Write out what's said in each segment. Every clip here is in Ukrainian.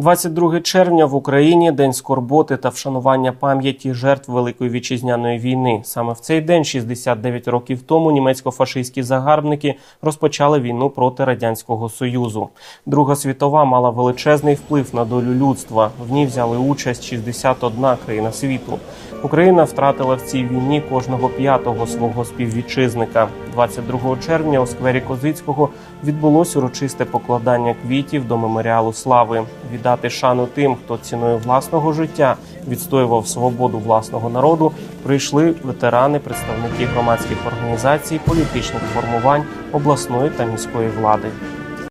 22 червня в Україні день скорботи та вшанування пам'яті жертв Великої вітчизняної війни. Саме в цей день, 69 років тому, німецько-фашистські загарбники розпочали війну проти радянського союзу. Друга світова мала величезний вплив на долю людства. В ній взяли участь 61 країна світу. Україна втратила в цій війні кожного п'ятого свого співвітчизника. 22 червня у сквері Козицького відбулось урочисте покладання квітів до меморіалу слави. Віддати шану тим, хто ціною власного життя відстоював свободу власного народу. Прийшли ветерани, представники громадських організацій, політичних формувань обласної та міської влади.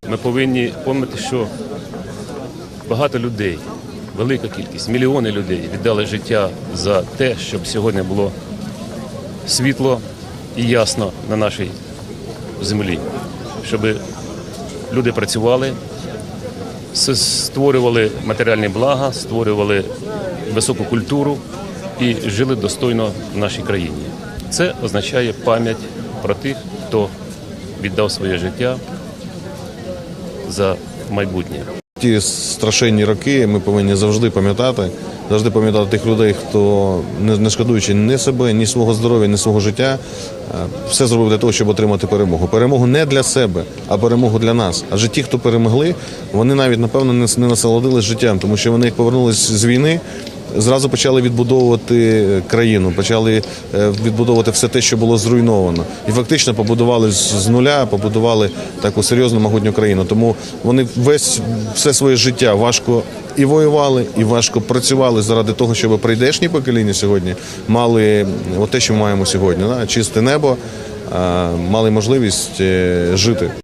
Ми повинні пам'ятати, що багато людей, велика кількість, мільйони людей віддали життя за те, щоб сьогодні було світло і ясно на нашій землі, щоб люди працювали, створювали матеріальні блага, створювали високу культуру і жили достойно в нашій країні. Це означає пам'ять про тих, хто віддав своє життя за майбутнє. Ті страшенні роки ми повинні завжди пам'ятати, завжди пам'ятати тих людей, хто не шкодуючи ні себе, ні свого здоров'я, ні свого життя, е, все зробив для того, щоб отримати перемогу. Перемогу не для себе, а перемогу для нас. Адже ті, хто перемогли, вони навіть напевно не, насолодились життям, тому що вони повернулись з війни. Зразу почали відбудовувати країну, почали е, відбудовувати все те, що було зруйновано, і фактично побудували з нуля, побудували таку серйозну могутню країну. Тому вони весь все своє життя важко і воювали, і важко працювали заради того, щоб прийдешні покоління сьогодні мали от те, що ми маємо сьогодні, чисте небо, мали можливість е, жити.